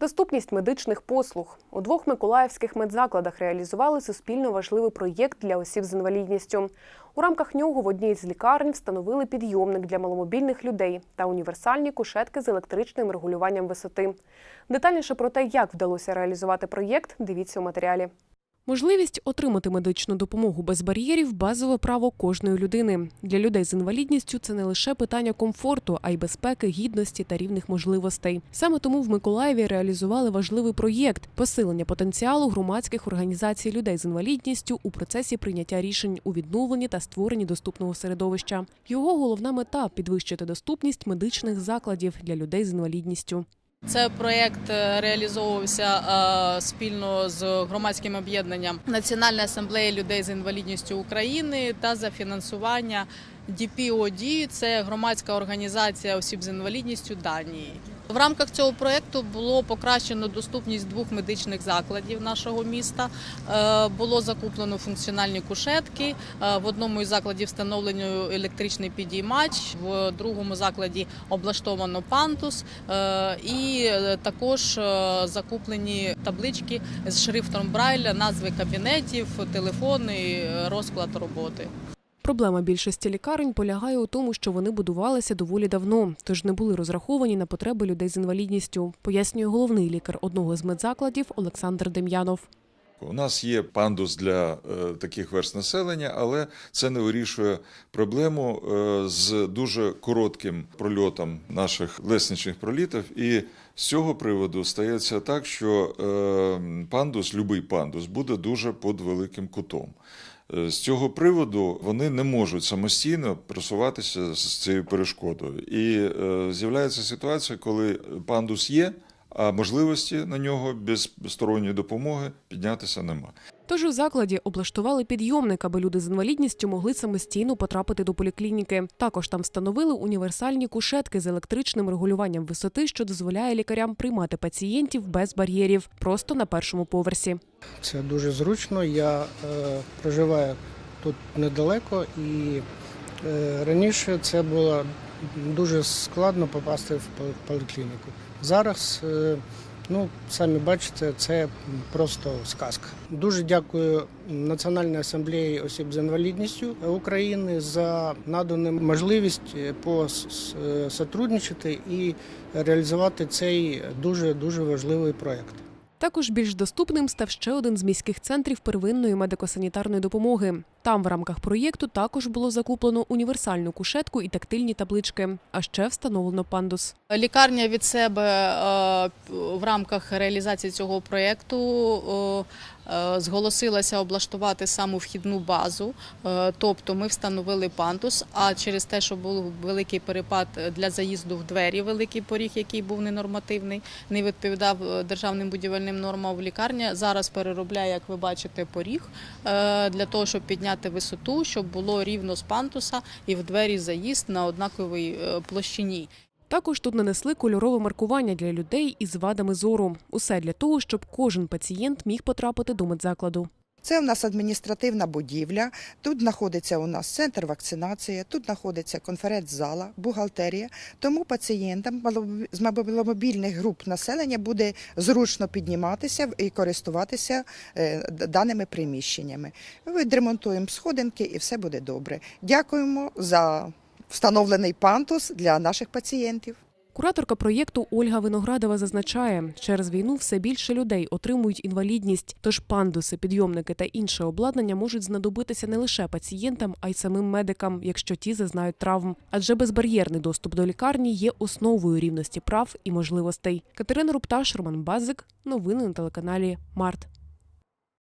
Доступність медичних послуг у двох миколаївських медзакладах реалізували суспільно важливий проєкт для осіб з інвалідністю. У рамках нього в одній з лікарень встановили підйомник для маломобільних людей та універсальні кушетки з електричним регулюванням висоти. Детальніше про те, як вдалося реалізувати проєкт, дивіться у матеріалі. Можливість отримати медичну допомогу без бар'єрів базове право кожної людини. Для людей з інвалідністю це не лише питання комфорту, а й безпеки, гідності та рівних можливостей. Саме тому в Миколаєві реалізували важливий проєкт посилення потенціалу громадських організацій людей з інвалідністю у процесі прийняття рішень у відновленні та створенні доступного середовища. Його головна мета підвищити доступність медичних закладів для людей з інвалідністю. Це проєкт е, реалізовувався е, спільно з громадським об'єднанням Національної асамблеї людей з інвалідністю України та за фінансування DPOD – це громадська організація осіб з інвалідністю Данії. В рамках цього проєкту було покращено доступність двох медичних закладів нашого міста. Е, Було закуплено функціональні кушетки. Е, В одному із закладів встановлено електричний підіймач, в другому закладі облаштовано пантус. Е, І також закуплені таблички з шрифтом Брайля, назви кабінетів, телефони, розклад роботи. Проблема більшості лікарень полягає у тому, що вони будувалися доволі давно, тож не були розраховані на потреби людей з інвалідністю, пояснює головний лікар одного з медзакладів Олександр Дем'янов. У нас є пандус для е, таких верст населення, але це не вирішує проблему е, з дуже коротким прольотом наших лесничних пролітів. І з цього приводу стається так, що е, пандус, любий пандус, буде дуже під великим кутом. Е, З цього приводу вони не можуть самостійно просуватися з цією перешкодою. І е, з'являється ситуація, коли пандус є, а можливості на нього без сторонньої допомоги піднятися нема. Тож у закладі облаштували підйомник, аби люди з інвалідністю могли самостійно потрапити до поліклініки. Також там встановили універсальні кушетки з електричним регулюванням висоти, що дозволяє лікарям приймати пацієнтів без бар'єрів, просто на першому поверсі. Це дуже зручно. Я е, проживаю тут недалеко, і е, раніше це було дуже складно попасти в поліклініку. Зараз, е, ну самі бачите, це просто сказка. Дуже дякую Національній асамблеї осіб з інвалідністю України за надану можливість е, посотрудничати і реалізувати цей дуже дуже важливий проєкт. Також більш доступним став ще один з міських центрів первинної медико-санітарної допомоги. Там в рамках проєкту також було закуплено універсальну кушетку і тактильні таблички, а ще встановлено пандус. Лікарня від себе е, в рамках реалізації цього проєкту е, е, зголосилася облаштувати саму вхідну базу, тобто ми встановили пантус. А через те, що був великий перепад для заїзду в двері, великий поріг, який був ненормативний, не відповідав державним будівельним нормам в лікарня. Зараз переробляє, як ви бачите, поріг для того, щоб підняти висоту, щоб було рівно з пантуса і в двері заїзд на однаковій е, площині. Також тут нанесли кольорове маркування для людей із вадами зору. Усе для того, щоб кожен пацієнт міг потрапити до медзакладу. Це у нас адміністративна будівля. Тут знаходиться у нас центр вакцинації, тут знаходиться конференц-зала, бухгалтерія. Тому пацієнтам з маломобільних груп населення буде зручно підніматися і користуватися е, даними приміщеннями. Відремонтуємо сходинки і все буде добре. Дякуємо за встановлений пантус для наших пацієнтів. Кураторка проєкту Ольга Виноградова зазначає, через війну все більше людей отримують інвалідність, тож пандуси, підйомники та інше обладнання можуть знадобитися не лише пацієнтам, а й самим медикам, якщо ті зазнають травм. Адже безбар'єрний доступ до лікарні є основою рівності прав і можливостей. Катерина Рупташ, Роман Базик. Новини на телеканалі Март.